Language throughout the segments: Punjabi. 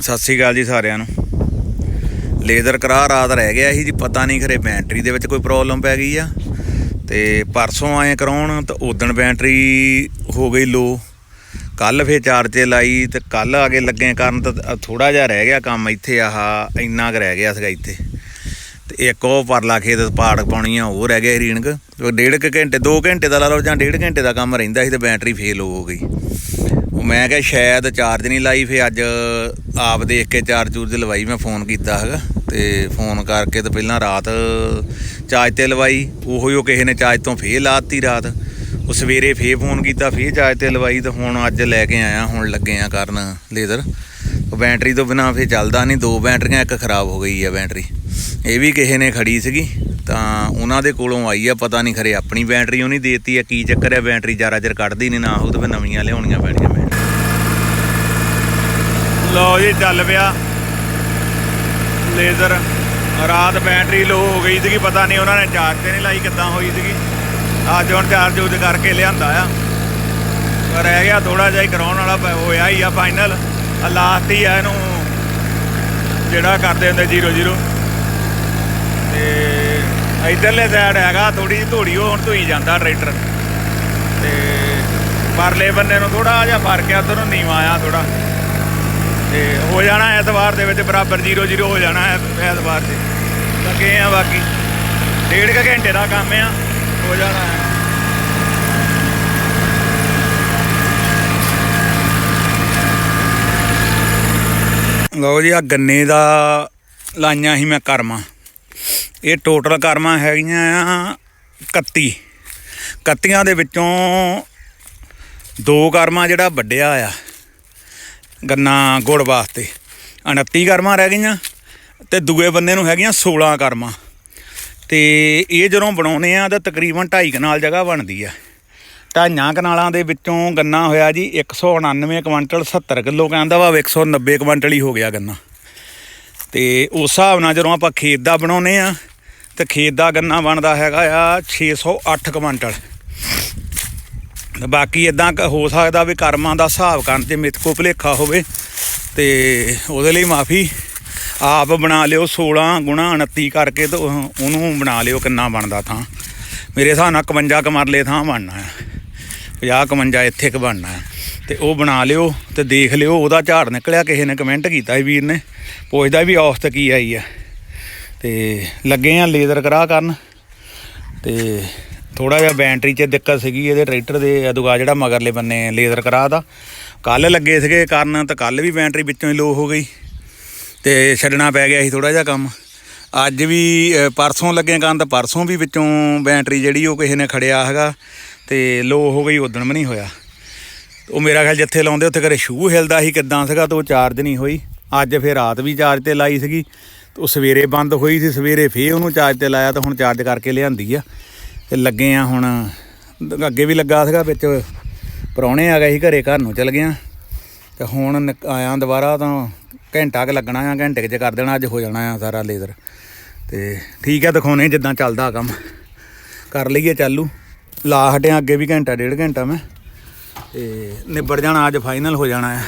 ਸਤਿ ਸ੍ਰੀ ਅਕਾਲ ਜੀ ਸਾਰਿਆਂ ਨੂੰ। ਲੇਜ਼ਰ ਕਰਾ ਰਾਤ ਰਹਿ ਗਿਆ ਸੀ ਜੀ, ਪਤਾ ਨਹੀਂ ਖਰੇ ਬੈਟਰੀ ਦੇ ਵਿੱਚ ਕੋਈ ਪ੍ਰੋਬਲਮ ਪੈ ਗਈ ਆ। ਤੇ ਪਰਸੋਂ ਆਏ ਕਰਾਉਣ, ਤਾਂ ਉਦਣ ਬੈਟਰੀ ਹੋ ਗਈ ਲੋ ਕੱਲ ਫੇਰ ਚਾਰਜ ਤੇ ਲਾਈ, ਤੇ ਕੱਲ ਆ ਕੇ ਲੱਗੇ ਕਰਨ, ਤਾਂ ਥੋੜਾ ਜਿਹਾ ਰਹਿ ਗਿਆ ਕੰਮ ਇੱਥੇ, ਆਹ ਇੰਨਾ ਕੁ ਰਹਿ ਗਿਆ ਸੀਗਾ ਇੱਥੇ। ਤੇ ਇੱਕ ਉਹ ਪਰਲਾ ਖੇਤ ਪਾੜ ਪਾਉਣੀ ਆ, ਉਹ ਰਹਿ ਗਿਆ ਰੀਣਕ। ਡੇਢ ਕੁ ਘੰਟੇ 2 ਘੰਟੇ ਦਾ ਲਾ ਲਓ ਜਾਂ ਡੇਢ ਘੰਟੇ ਦਾ ਕੰਮ ਰਹਿੰਦਾ ਸੀ, ਤੇ ਬੈਟਰੀ ਫੇਲ ਹੋ ਗਈ। ਮੈਂ ਕਿਹਾ ਸ਼ਾਇਦ ਚਾਰਜ ਨਹੀਂ ਲਾਈ ਫੇ ਅੱਜ ਆਪ ਦੇਖ ਕੇ ਚਾਰਜ ਚੂਰਜ ਲਵਾਈ, ਮੈਂ ਫੋਨ ਕੀਤਾ ਹੈਗਾ, ਤੇ ਫੋਨ ਕਰਕੇ ਤੇ ਪਹਿਲਾਂ ਰਾਤ ਚਾਰਜ ਤੇ ਲਵਾਈ, ਉਹੋ ਹੀ ਉਹ ਕਿਸੇ ਨੇ ਚਾਰਜ ਤੋਂ ਫੇਰ ਲਾਤੀ ਰਾਤ। ਉਹ ਸਵੇਰੇ ਫੇਰ ਫੋਨ ਕੀਤਾ, ਫੇਰ ਚਾਰਜ ਤੇ ਲਵਾਈ, ਤੇ ਹੁਣ ਅੱਜ ਲੈ ਕੇ ਆਇਆ, ਹੁਣ ਲੱਗੇ ਆ ਕਰਨ ਲੇਜ਼ਰ। ਬੈਟਰੀ ਤੋਂ ਬਿਨਾ ਫੇਰ ਚੱਲਦਾ ਨਹੀਂ, ਦੋ ਬੈਟਰੀਆਂ ਇੱਕ ਖਰਾਬ ਹੋ ਗਈ ਆ ਬੈਟਰੀ ਇਹ ਵੀ ਕਿਸੇ ਨੇ ਖੜੀ ਸੀਗੀ, ਤਾਂ ਉਹਨਾਂ ਦੇ ਕੋਲੋਂ ਆਈ ਆ, ਪਤਾ ਨਹੀਂ ਖਰੇ ਆਪਣੀ ਬੈਟਰੀ ਉਹਨੇ ਦੇਤੀ ਆ, ਕੀ ਚੱਕਰ ਆ ਬੈਟਰੀ ਜ਼ਿਆਦਾ ਚਿਰ ਕੱਢਦੀ ਨਹੀਂ ਨਾ ਹੋਊ ਤੇ ਫੇਰ ਨਵੀਆਂ ਲਿਆਉਣੀਆਂ ਪੈਣੀਆਂ। ਬੈਟਰੀ ਲਓ ਜੀ, ਚੱਲ ਪਿਆ। ਲੇਜ਼ਰ, ਰਾਤ ਬੈਟਰੀ ਲੋ ਹੋ ਗਈ ਸੀਗੀ, ਪਤਾ ਨਹੀਂ ਉਹਨਾਂ ਨੇ ਚਾਰਜ ਤੇ ਨਹੀਂ ਲਾਈ, ਕਿੱਦਾਂ ਹੋਈ ਸੀਗੀ। ਅੱਜ ਹੁਣ ਚਾਰਜ ਉਜ ਕਰਕੇ ਲਿਆਂਦਾ ਆ। ਪਰ ਰਹਿ ਗਿਆ ਥੋੜਾ ਜਿਹਾ ਹੀ ਕਰਾਉਣ ਵਾਲਾ ਹੋਇਆ ਹੀ ਆ ਫਾਈਨਲ ਆ ਲਾਸਟ ਹੀ ਆ ਇਹਨੂੰ, ਜਿਹੜਾ ਕਰਦੇ ਹੁੰਦੇ 0 0 ਤੇ ਇਧਰਲੇ ਸਾਈਡ ਹੈਗਾ ਥੋੜੀ ਜਿਹੀ ਧੂੜੀ, ਉਹ ਹੁਣ ਧੋਈ ਜਾਂਦਾ ਟਰੈਕਟਰ ਤੇ ਪਰਲੇ ਬੰਨੇ ਨੂੰ ਥੋੜਾ ਜਿਹਾ ਫ਼ਰਕ ਆ, ਉਧਰ ਨੂੰ ਨੀਵਾ ਆ ਥੋੜਾ ਤੇ ਹੋ ਜਾਣਾ ਐਤਵਾਰ ਦੇ ਵਿੱਚ ਬਰਾਬਰ 0 0 ਹੋ ਜਾਣਾ ਹੈ ਐਤਵਾਰ ਤੇ ਲੱਗੇ ਆ ਬਾਕੀ। ਡੇਢ ਕੁ ਘੰਟੇ ਦਾ ਕੰਮ ਆ, ਹੋ ਜਾਣਾ ਹੈ ਲਓ ਜੀ ਆ ਗੰਨੇ ਦਾ ਲਾਈਆਂ ਸੀ ਮੈਂ ਕਰਮਾਂ। ਇਹ ਟੋਟਲ ਕਰਮਾਂ ਹੈਗੀਆਂ ਆ 31 ਕੱਤੀਆਂ ਦੇ ਵਿੱਚੋਂ ਦੋ ਕਰਮਾਂ ਜਿਹੜਾ ਵੱਡਿਆ ਆ। ਗੰਨਾ ਗੁੜ ਵਾਸਤੇ। 29 ਕਰਮਾਂ ਰਹਿ ਗਈਆਂ ਤੇ ਦੂਏ ਬੰਦੇ ਨੂੰ ਹੈਗੀਆਂ 16 ਕਰਮਾਂ। ਤੇ ਇਹ ਜਦੋਂ ਬਣਾਉਨੇ ਆ ਤਾਂ ਤਕਰੀਬਨ 2.5 ਕਨਾਲ ਜਗ੍ਹਾ ਬਣਦੀ ਆ। ਢਾਈਆਂ ਕਨਾਲਾਂ ਦੇ ਵਿੱਚੋਂ ਗੰਨਾ ਹੋਇਆ ਜੀ 199 ਕੁਇੰਟਲ 70 ਕਿਲੋ ਕਹਿੰਦਾ ਵਾ 190 ਕੁਇੰਟਲ ਹੀ ਹੋ ਗਿਆ ਗੰਨਾ। ਤੇ ਉਸ ਹਿਸਾਬ ਨਾਲ ਜਦੋਂ ਆਪਾਂ ਖੇਤ ਦਾ ਬਣਾਉਨੇ ਆ, ਤੇ ਖੇਤ ਦਾ ਗੰਨਾ ਬਣਦਾ ਹੈਗਾ ਆ 608 ਕੁਇੰਟਲ। ਤੇ ਬਾਕੀ ਇਦਾਂ ਹੋ ਸਕਦਾ ਵੀ ਕਰਮਾਂ ਦਾ ਹਿਸਾਬ ਕਰਨ ਤੇ ਮਿੱਥ ਕੋ ਭੁਲੇਖਾ ਹੋਵੇ ਤੇ ਉਹਦੇ ਲਈ ਮਾਫੀ ਆਪ ਬਣਾ ਲਿਓ 16 ਗੁਣਾ 29 ਕਰਕੇ ਤੇ ਉਹ- ਉਹਨੂੰ ਬਣਾ ਲਿਓ ਕਿੰਨਾ ਬਣਦਾ ਥਾਂ। ਮੇਰੇ ਹਿਸਾਬ ਨਾਲ 51 ਕਮਰਲੇ ਥਾਂ ਬਣਨਾ ਹੈ। 50 51 ਇੱਥੇ ਕ ਬਣਨਾ ਹੈ। ਤੇ ਉਹ ਬਣਾ ਲਿਓ ਤੇ ਦੇਖ ਲਿਓ ਉਹਦਾ ਝਾੜ ਨਿਕਲਿਆ, ਕਿਸੇ ਨੇ ਕਮੈਂਟ ਕੀਤਾ ਸੀ ਵੀਰ ਨੇ। ਪੁੱਛਦਾ ਵੀ ਔਸਤ ਕੀ ਆਈ ਆ ਤੇ ਲੱਗੇ ਆ ਲੇਜ਼ਰ ਕਰਾ ਕਰਨ। ਤੇ ਥੋੜਾ ਜਿਹਾ ਬੈਟਰੀ 'ਚ ਦਿੱਕਤ ਸੀਗੀ, ਇਹਦੇ ਟਰੈਕਟਰ ਦੇ ਅਦੁਗਾ ਜਿਹੜਾ ਮਗਰਲੇ ਬੰਨੇ ਲੇਜ਼ਰ ਕਰਾ ਦਾ ਕੱਲ ਲੱਗੇ ਸੀਗੇ, ਕਰਨ ਤਾਂ ਕੱਲ ਵੀ ਬੈਟਰੀ ਵਿੱਚੋਂ ਹੀ ਲੋ ਹੋ ਗਈ ਤੇ ਛੱਡਣਾ ਪੈ ਗਿਆ ਸੀ ਥੋੜਾ ਜਿਹਾ ਕੰਮ। ਅੱਜ ਵੀ ਪਰਸੋਂ ਲੱਗੇ ਕਰਨ ਤਾਂ ਪਰਸੋਂ ਵੀ ਵਿੱਚੋਂ ਬੈਟਰੀ ਜਿਹੜੀ ਉਹ ਕਿਸੇ ਨੇ ਖੜਿਆ ਹੈਗਾ ਤੇ ਲੋ ਹੋ ਗਈ ਉਦਣ ਵੀ ਨਹੀਂ ਹੋਇਆ। ਉਹ ਮੇਰਾ ਖਿਆਲ ਜਿੱਥੇ ਲਾਉਂਦੇ ਉੱਥੇ ਘਰੇ ਸ਼ੂ ਹਿਲਦਾ ਸੀ, ਕਿਦਾਂ ਸੀਗਾ ਤੇ ਉਹ ਚਾਰਜ ਨਹੀਂ ਹੋਈ। ਅੱਜ ਫੇਰ ਰਾਤ ਵੀ ਚਾਰਜ ਤੇ ਲਾਈ ਸੀਗੀ, ਤੇ ਉਹ ਸਵੇਰੇ ਬੰਦ ਹੋਈ ਸੀ, ਸਵੇਰੇ ਫੇਰ ਉਹਨੂੰ ਚਾਰਜ ਤੇ ਲਾਇਆ ਤਾਂ ਹੁਣ ਚਾਰਜ ਕਰਕੇ ਲਿਆਂਦੀ ਆ। ਤੇ ਲੱਗੇ ਆ ਹੁਣ, ਅੱਗੇ ਵੀ ਲੱਗਾ ਸੀਗਾ ਵਿੱਚ ਪਰੌਣੇ ਆ ਗਏ ਸੀ ਘਰੇ, ਘਰ ਨੂੰ ਚਲ ਗਿਆ ਤੇ ਹੁਣ ਨਿਕ- ਆਇਆ ਦੁਬਾਰਾ ਤਾਂ ਘੰਟਾ ਕੁ ਲੱਗਣਾ ਆ, ਘੰਟੇ ਕੁ ਚ ਕਰ ਦੇਣਾ, ਅੱਜ ਹੋ ਜਾਣਾ ਆ ਸਾਰਾ ਲੇਜ਼ਰ। ਤੇ ਠੀਕ ਆ ਦਿਖਾਉਣੇ ਜਿੱਦਾਂ ਚੱਲਦਾ ਕੰਮ। ਕਰ ਲਈਏ ਚਾਲੂ। ਲਾ ਹਟਿਆ ਅੱਗੇ ਵੀ ਘੰਟਾ, ਡੇਢ ਘੰਟਾ ਮੈਂ। ਤੇ ਨਿਬੜ ਜਾਣਾ, ਅੱਜ ਫਾਈਨਲ ਹੋ ਜਾਣਾ ਆ।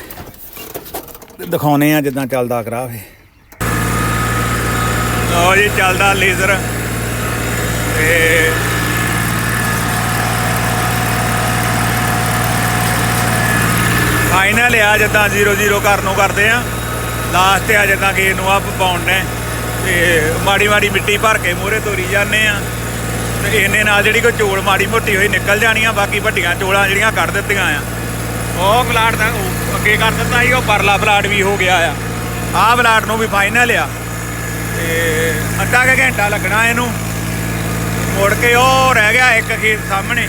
ਤੇ ਦਿਖਾਉਣੇ ਆ ਜਿੱਦਾਂ ਚੱਲਦਾ ਕਰਾ ਫੇ ਲਓ ਜੀ, ਚੱਲਦਾ ਲੇਜ਼ਰ। ਤੇ ਫਾਈਨਲ ਆ ਜਿੱਦਾਂ 0-0 ਘਰ ਨੂੰ ਕਰਦੇ ਆ। ਲਾਸਟ ਆ ਜਿੱਦਾਂ ਕਿ ਇਹਨੂੰ ਆਪ ਪਾਉਣ ਨੇ। ਤੇ ਮਾੜੀ ਮਾੜੀ ਮਿੱਟੀ ਭਰ ਕੇ ਮੂਹਰੇ ਤੋਰੀ ਜਾਂਦੇ ਆ। ਤੇ ਇਹਨੇ ਨਾਲ ਜਿਹੜੀ ਕੋਈ ਚੋਲ ਮਾੜੀ ਮੋਟੀ ਹੋਈ ਨਿਕਲ ਜਾਣੀਆਂ, ਬਾਕੀ ਵੱਡੀਆਂ ਚੋਲਾਂ ਜਿਹੜੀਆਂ ਕੱਢ ਦਿੱਤੀਆਂ ਆ। ਉਹ ਪਲਾਟ ਦਾ ਉਹ ਅੱਗੇ ਕਰ ਦਿੱਤਾ ਸੀ, ਉਹ ਪਰਲਾ ਪਲਾਟ ਵੀ ਹੋ ਗਿਆ ਆ। ਆਹ ਪਲਾਟ ਨੂੰ ਵੀ ਫਾਈਨਲ ਆ। ਤੇ ਅੱਧਾ ਕੁ ਘੰਟਾ ਲੱਗਣਾ ਇਹਨੂੰ। ਮੁੜ ਕੇ ਉਹ ਰਹਿ ਗਿਆ ਇੱਕ ਖੇਤ ਸਾਹਮਣੇ।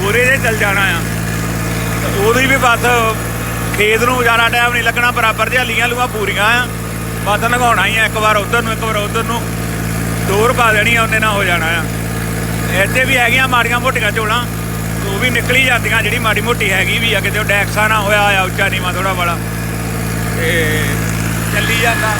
ਪੂਰੇ ਦੇ ਚੱਲ ਜਾਣਾ ਆ। ਉਹਦੀ ਵੀ ਬਸ ਖੇਤ ਨੂੰ ਜ਼ਿਆਦਾ ਟਾਈਮ ਨਹੀਂ ਲੱਗਣਾ, ਬਰਾਬਰ ਜਿਹਾ ਲੀਆਂ ਲੂਆਂ ਪੂਰੀਆਂ ਆ। ਬਸ ਲੰਘਾਉਣਾ ਹੀ ਆ, ਇੱਕ ਵਾਰ ਉਧਰ ਨੂੰ, ਇੱਕ ਵਾਰ ਉਧਰ ਨੂੰ। ਦੂਰ ਪਾ ਦੇਣੀ ਆ, ਉਹਨੇ ਨਾਲ ਹੋ ਜਾਣਾ ਆ। ਇੱਥੇ ਵੀ ਹੈਗੀਆਂ ਮਾੜੀਆਂ ਮੋਟੀਆਂ ਝੋਲਾਂ ਉਹ ਵੀ ਨਿਕਲੀ ਜਾਂਦੀਆਂ, ਜਿਹੜੀ ਮਾੜੀ ਮੋਟੀ ਹੈਗੀ ਵੀ ਆ, ਕਿਤੇ ਉਹ ਡੈਕਸਾ ਨਾ ਹੋਇਆ ਆ ਉੱਚਾ ਨੀਵਾਂ ਥੋੜਾ ਬੜਾ ਤੇ ਚੱਲੀ ਜਾਂਦਾ।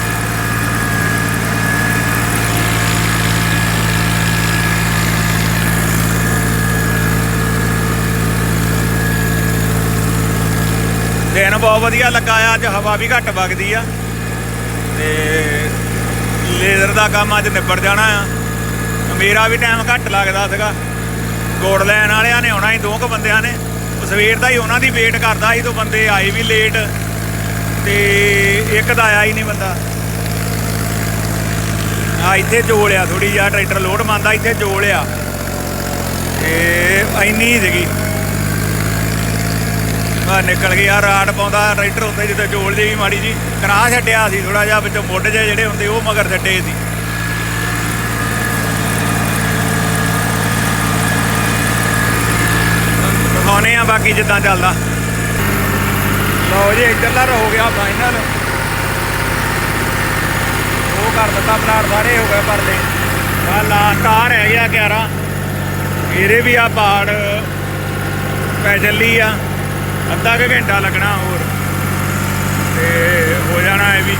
ਵਧੀਆ ਲੱਗਾ ਆ, ਅੱਜ ਹਵਾ ਵੀ ਘੱਟ ਵਗਦੀ ਆ। ਤੇ ਲੇਜ਼ਰ ਦਾ ਕੰਮ ਅੱਜ ਨਿਬੜ ਜਾਣਾ ਆ। ਮੇਰਾ ਵੀ ਟਾਈਮ ਘੱਟ ਲੱਗਦਾ ਸੀਗਾ। ਗੋੜ ਲੈਣ ਵਾਲਿਆਂ ਨੇ ਆਉਣਾ ਹੀ ਦੋ ਕੁ ਬੰਦਿਆਂ ਨੇ। ਸਵੇਰ ਦਾ ਹੀ ਉਹਨਾਂ ਦੀ ਵੇਟ ਕਰਦਾ ਸੀ, ਤੋਂ ਬੰਦੇ ਆਏ ਵੀ ਲੇਟ ਤੇ ਇੱਕ ਦਾ ਆਇਆ ਹੀ ਨਹੀਂ ਬੰਦਾ। ਆ ਇੱਥੇ ਜੋੜਿਆ ਥੋੜੀ ਜਿਹਾ ਟਰੈਕਟਰ ਲੋਡ ਮੰਨਦਾ, ਇੱਥੇ ਜੋੜਿਆ ਤੇ ਇੰਨੀ ਸੀਗੀ। ਆ ਨਿਕਲ ਗਿਆ ਰਾਡ ਪਾਉਂਦਾ, ਟਰੈਕਟਰ ਹੁੰਦੇ ਜਿੱਥੇ ਜੋੜ ਜਿਹੀ ਮਾੜੀ ਜੀ। ਕਰਾ ਛੱਡਿਆ ਸੀ ਥੋੜਾ ਜਿਹਾ ਵਿੱਚੋਂ ਮੁੱਢ ਜਿਹੇ ਜਿਹੜੇ ਹੁੰਦੇ, ਉਹ ਮਗਰ ਛੱਡੇ ਸੀ। ਦਿਖਾਉਣੇ ਆ ਬਾਕੀ ਜਿੱਦਾਂ ਚੱਲਦਾ। ਲਓ ਜੀ ਇੱਧਰਲਾ ਹੋ ਗਿਆ ਫਾਈਨਲ ਉਹ ਕਰ ਦਿੱਤਾ ਪਲਾਟ ਸਾਰੇ ਹੋ ਗਏ ਪਰਲੇ ਆ ਲਾਸਟ ਆ ਰਹਿ ਗਿਆ 11 ਇਹਦੇ ਵੀ ਆ ਪਾੜ ਪੈ ਚੱਲੀ ਆ। ਅੱਧਾ ਕੁ ਘੰਟਾ ਲੱਗਣਾ ਹੋਰ। ਤੇ ਹੋ ਜਾਣਾ ਇਹ ਵੀ।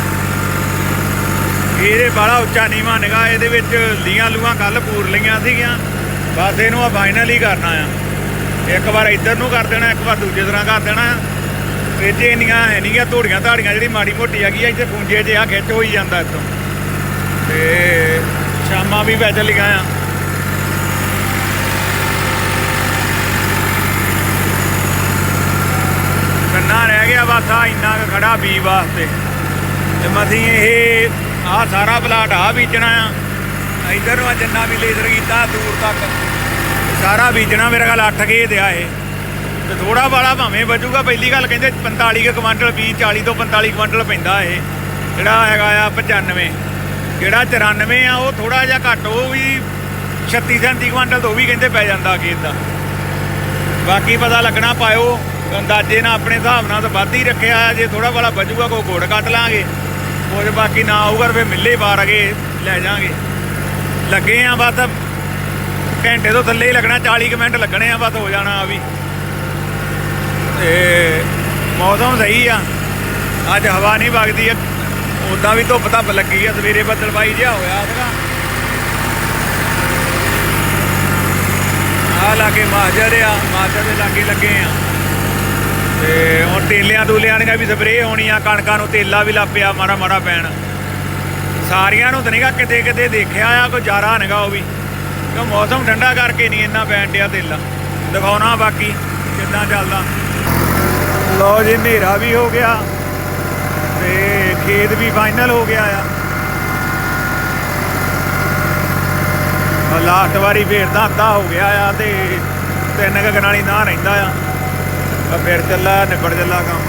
ਇਹਦੇ ਬਾਲਾ ਉੱਚਾ ਨੀਵਾਂ ਨਿਗਾ ਇਹਦੇ ਵਿੱਚ ਲੀਆਂ ਲੂਆਂ ਕੱਲ ਪੂਰ ਲਈਆਂ ਸੀਗੀਆਂ। ਬਸ ਇਹਨੂੰ ਆ ਫਾਈਨਲ ਹੀ ਕਰਨਾ ਆ। ਇੱਕ ਵਾਰ ਇੱਧਰ ਨੂੰ ਕਰ ਦੇਣਾ, ਇੱਕ ਵਾਰ ਦੂਜੇ ਤਰ੍ਹਾਂ ਕਰ ਦੇਣਾ। ਇਹ 'ਚ ਇੰਨੀਆਂ ਹੈ ਨਹੀਂਆਂ ਧੋੜੀਆਂ ਧਾੜੀਆਂ ਜਿਹੜੀ ਮਾੜੀ ਮੋਟੀ ਹੈਗੀ ਆ, ਇੱਥੇ ਪੂੰਜੇ 'ਚ ਆ ਖਿੱਚ ਹੋਈ ਜਾਂਦਾ ਇੱਥੋਂ। ਤੇ ਸ਼ਾਮਾਂ ਵੀ ਪੈ ਚੱਲੀਆਂ ਆ। ਕੰਨਾ ਰਹਿ ਗਿਆ ਬਸ ਆ ਇੰਨਾ ਕੁ ਖੜਾ ਬੀ ਵਾਸਤੇ। ਤੇ ਮਸੀਂ ਇਹ ਆ ਸਾਰਾ ਪਲਾਟ ਆ ਬੀਜਣਾ ਆ। ਇਧਰ ਨੂੰ ਆ ਜਿੰਨਾ ਵੀ ਲੇਜ਼ਰ ਕੀਤਾ, ਦੂਰ ਤੱਕ। ਸਾਰਾ ਬੀਜਣਾ ਮੇਰੇ ਖਿਆਲ 8 ਕੇ ਆ ਇਹ। ਤੇ ਥੋੜਾ ਬਾਲਾ ਭਾਵੇਂ ਬਚੂਗਾ ਪਹਿਲੀ ਗੱਲ ਕਹਿੰਦੇ 45 ਕੁ ਕੁਇੰਟਲ 20 40 ਤੋਂ 45 ਕੁਇੰਟਲ ਪੈਂਦਾ ਇਹ। ਜਿਹੜਾ ਹੈਗਾ ਆ 95 ਜਿਹੜਾ 94 ਆ, ਉਹ ਥੋੜਾ ਜਿਹਾ ਘੱਟ, ਉਹ ਵੀ 36 37 ਕੁਇੰਟਲ ਤੋਂ ਉਹ ਵੀ ਕਹਿੰਦੇ ਪੈ ਜਾਂਦਾ ਖੇਤ ਦਾ। ਬਾਕੀ ਪਤਾ ਲੱਗਣਾ ਪਾਇਓ। ਅੰਦਾਜ਼ੇ ਨਾਲ ਆਪਣੇ ਹਿਸਾਬ ਨਾਲ ਤਾਂ ਵੱਧ ਹੀ ਰੱਖਿਆ ਆ ਜੇ ਥੋੜਾ ਬਾਲਾ ਬਚੂਗਾ ਕੋਈ ਗੁੜ ਕੱਟ ਲਾਂਗੇ। ਕੁਝ ਬਾਕੀ ਨਾ ਆਊਗਾ ਫਿਰ ਮਿੱਲੇ ਬਾਰ ਅਗੇ ਲੈ ਜਾਾਂਗੇ। ਲੱਗੇ ਆ ਬਸ, ਘੰਟੇ ਤੋਂ ਥੱਲੇ ਹੀ ਲੱਗਣਾ 40 ਕੁ ਮਿੰਟ ਲੱਗਣੇ ਆ ਬਸ, ਹੋ ਜਾਣਾ ਆ ਵੀ। ਤੇ ਮੌਸਮ ਸਹੀ ਆ। ਅੱਜ ਹਵਾ ਨਹੀਂ ਵਗਦੀ ਆ ਉਦਾਂ ਵੀ ਧੁੱਪ ਧੱਪ ਲੱਗੀ ਆ, ਸਵੇਰੇ ਬੱਦਲਬਾਈ ਜਿਹਾ ਹੋਇਆ ਸੀਗਾ। ਆ ਲਾਗੇ ਮਾਜਰ ਆ ਮਾਜਰ ਦੇ ਲਾਗੇ ਲੱਗੇ ਆ। ਤੇ ਹੁਣ ਤੇਲਿਆਂ ਦੂਲਿਆਂ ਦੀਆਂ ਵੀ ਸਪਰੇਅ ਹੋਣੀ ਆ ਕਣਕਾਂ ਨੂੰ ਤੇਲਾ ਵੀ ਲੱਪਿਆ, ਮਾੜਾ ਮਾੜਾ ਪੈਣ। ਸਾਰੀਆਂ ਨੂੰ ਤਾਂ ਨਹੀਂਗਾ ਕਿਤੇ ਕਿਤੇ ਦੇਖਿਆ ਆ, ਕੋਈ ਜਾਰਾ ਨਹੀਂਗਾ ਉਹ ਵੀ। ਕਿਉਂ ਮੌਸਮ ਠੰਡਾ ਕਰਕੇ ਨਹੀਂ ਇੰਨਾ ਪੈਣ ਡਿਆ ਤੇਲਾ। ਦਿਖਾਉਣਾ ਬਾਕੀ ਕਿੱਦਾਂ ਚੱਲਦਾ। ਲਓ ਜੀ, ਹਨੇਰਾ ਵੀ ਹੋ ਗਿਆ ਤੇ ਖੇਤ ਵੀ ਫਾਈਨਲ ਹੋ ਗਿਆ ਆ। ਲਾਸਟ ਵਾਰੀ ਫੇਰ ਦਾ ਹੋ ਗਿਆ ਆ ਤੇ ਤਿੰਨ ਕੁ ਕਨਾਲੀ ਨਾ ਰਹਿੰਦਾ ਆ। ਫਿਰ ਚੱਲਾ, ਨਿਬੜ ਚੱਲਾ ਕੰਮ।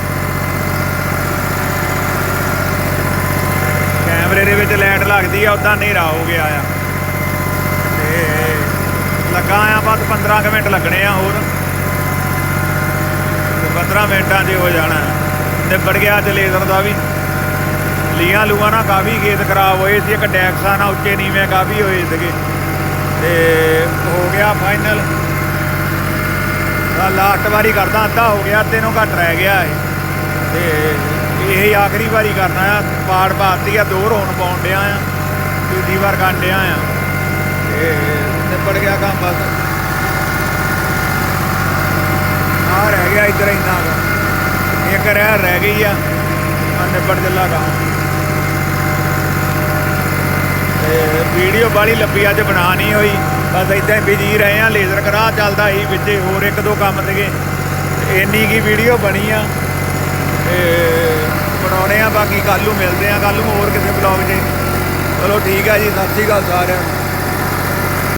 ਕੈਮਰੇ ਦੇ ਵਿੱਚ ਲਾਈਟ ਲੱਗਦੀ ਆ ਉਦਾਂ ਹਨੇਰਾ ਹੋ ਗਿਆ ਆ। ਤੇ ਲੱਗਾ ਆ ਬਸ 15 ਕੁ ਮਿੰਟ ਲੱਗਣੇ ਆ ਹੋਰ। ਤੇ 15 ਮਿੰਟਾਂ 'ਚ ਹੋ ਜਾਣਾ। ਨਿਬੜ ਗਿਆ ਅੱਜ ਲੇਜ਼ਰ ਦਾ ਵੀ। ਲੀਆਂ ਲੂਆਂ ਨਾਲ ਕਾਫੀ ਖੇਤ ਖਰਾਬ ਹੋਏ ਸੀ, ਇੱਕ ਡੈਕਸਾਂ ਨਾਲ ਉੱਚੇ ਨੀਵੇਂ ਕਾਫੀ ਹੋਏ ਸੀਗੇ। ਤੇ ਹੋ ਗਿਆ ਫਾਈਨਲ ਲਾਸਟ ਵਾਰੀ ਕਰਦਾ, ਅੱਧਾ ਹੋ ਗਿਆ, ਅੱਧੇ ਨੂੰ ਘੱਟ ਰਹਿ ਗਿਆ ਇਹ। ਤੇ ਇਹ ਆਖਰੀ ਵਾਰੀ ਕਰਨਾ ਆ। ਪਾੜ ਪਾਤੀ ਆ, ਦੋ ਰੋਣ ਪਾਉਣ ਡਿਆ ਆ ਦੂਜੀ ਵਾਰ ਕਰਨ ਡਿਆ ਆ। ਤੇ ਨਿਬੜ ਗਿਆ ਕੰਮ ਬਸ। ਆ ਰਹਿ ਗਿਆ ਇੱਧਰ ਇੰਨਾ ਕੁ। ਇੱਕ ਰਹਿ ਰਹਿ ਗਈ ਆ ਆ ਨਿਬੜ ਕੰਮ। ਤੇ ਵੀਡੀਓ ਬਾਲੀ ਲੱਭੀ ਅੱਜ ਬਣਾ ਨਹੀਂ ਹੋਈ। ਬਸ ਇਦਾਂ ਬਿਜ਼ੀ ਰਹੇ ਆ ਲੇਜ਼ਰ ਕਰਾ ਚੱਲਦਾ ਸੀ, ਵਿੱਚੇ ਹੋਰ ਇੱਕ ਦੋ ਕੰਮ ਸੀਗੇ। ਇੰਨੀ ਕੀ ਵੀਡੀਓ ਬਣੀ ਆ। ਤੇ ਬਣਾਉਣੇ ਆ, ਬਾਕੀ ਕੱਲ ਨੂੰ ਮਿਲਦੇ ਆ ਕੱਲ ਨੂੰ ਹੋਰ ਕਿਸੇ ਬਲੌਗ 'ਚ। ਚਲੋ ਠੀਕ ਆ ਜੀ, ਸਤਿ ਸ਼੍ਰੀ ਅਕਾਲ ਸਾਰਿਆਂ ਨੂੰ।